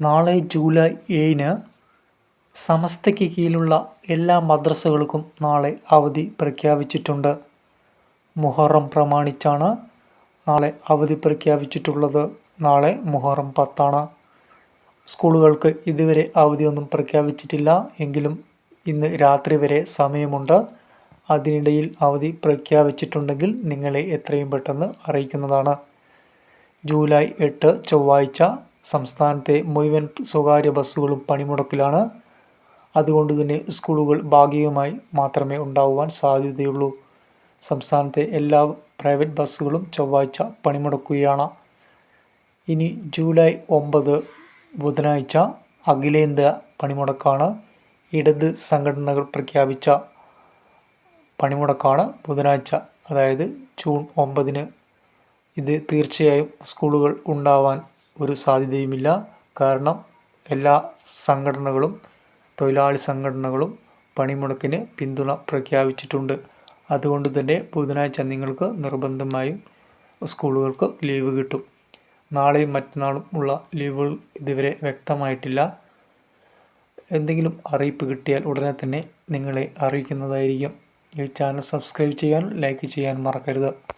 നാളെ ജൂലൈ ഏഴിന് സമസ്തയ്ക്ക് കീഴിലുള്ള എല്ലാ മദ്രസകൾക്കും നാളെ അവധി പ്രഖ്യാപിച്ചിട്ടുണ്ട്. മുഹറം പ്രമാണിച്ചാണ് നാളെ അവധി പ്രഖ്യാപിച്ചിട്ടുള്ളത്. നാളെ മുഹറം പത്താണ്. സ്കൂളുകൾക്ക് ഇതുവരെ അവധിയൊന്നും പ്രഖ്യാപിച്ചിട്ടില്ല. എങ്കിലും ഇന്ന് രാത്രി വരെ സമയമുണ്ട്. അതിനിടയിൽ അവധി പ്രഖ്യാപിച്ചിട്ടുണ്ടെങ്കിൽ നിങ്ങളെ എത്രയും പെട്ടെന്ന് അറിയിക്കുന്നതാണ്. ജൂലൈ എട്ട് ചൊവ്വാഴ്ച സംസ്ഥാനത്തെ മുഴുവൻ സ്വകാര്യ ബസ്സുകളും പണിമുടക്കിലാണ്. അതുകൊണ്ട് തന്നെ സ്കൂളുകൾ ഭാഗികമായി മാത്രമേ ഉണ്ടാവുവാൻ സാധ്യതയുള്ളൂ. സംസ്ഥാനത്തെ എല്ലാ പ്രൈവറ്റ് ബസ്സുകളും ചൊവ്വാഴ്ച പണിമുടക്കുകയാണ്. ഇനി ജൂലൈ ഒമ്പത് ബുധനാഴ്ച അഖിലേന്ത്യ പണിമുടക്കാണ്. ഇടത് സംഘടനകൾ പ്രഖ്യാപിച്ച പണിമുടക്കാണ് ബുധനാഴ്ച അതായത് ജൂൺ ഒമ്പതിന്. ഇത് തീർച്ചയായും സ്കൂളുകൾ ഉണ്ടാവാൻ ഒരു സാധ്യതയുമില്ല. കാരണം എല്ലാ സംഘടനകളും തൊഴിലാളി സംഘടനകളും പണിമുടക്കിന് പിന്തുണ പ്രഖ്യാപിച്ചിട്ടുണ്ട്. അതുകൊണ്ട് തന്നെ ബുധനാഴ്ച നിങ്ങൾക്ക് നിർബന്ധമായും സ്കൂളുകൾക്ക് ലീവ് കിട്ടും. നാളെയും മറ്റന്നാളും ഉള്ള ലീവുകൾ ഇതുവരെ വ്യക്തമായിട്ടില്ല. എന്തെങ്കിലും അറിയിപ്പ് കിട്ടിയാൽ ഉടനെ തന്നെ നിങ്ങളെ അറിയിക്കുന്നതായിരിക്കും. ഈ ചാനൽ സബ്സ്ക്രൈബ് ചെയ്യാനും ലൈക്ക് ചെയ്യാനും മറക്കരുത്.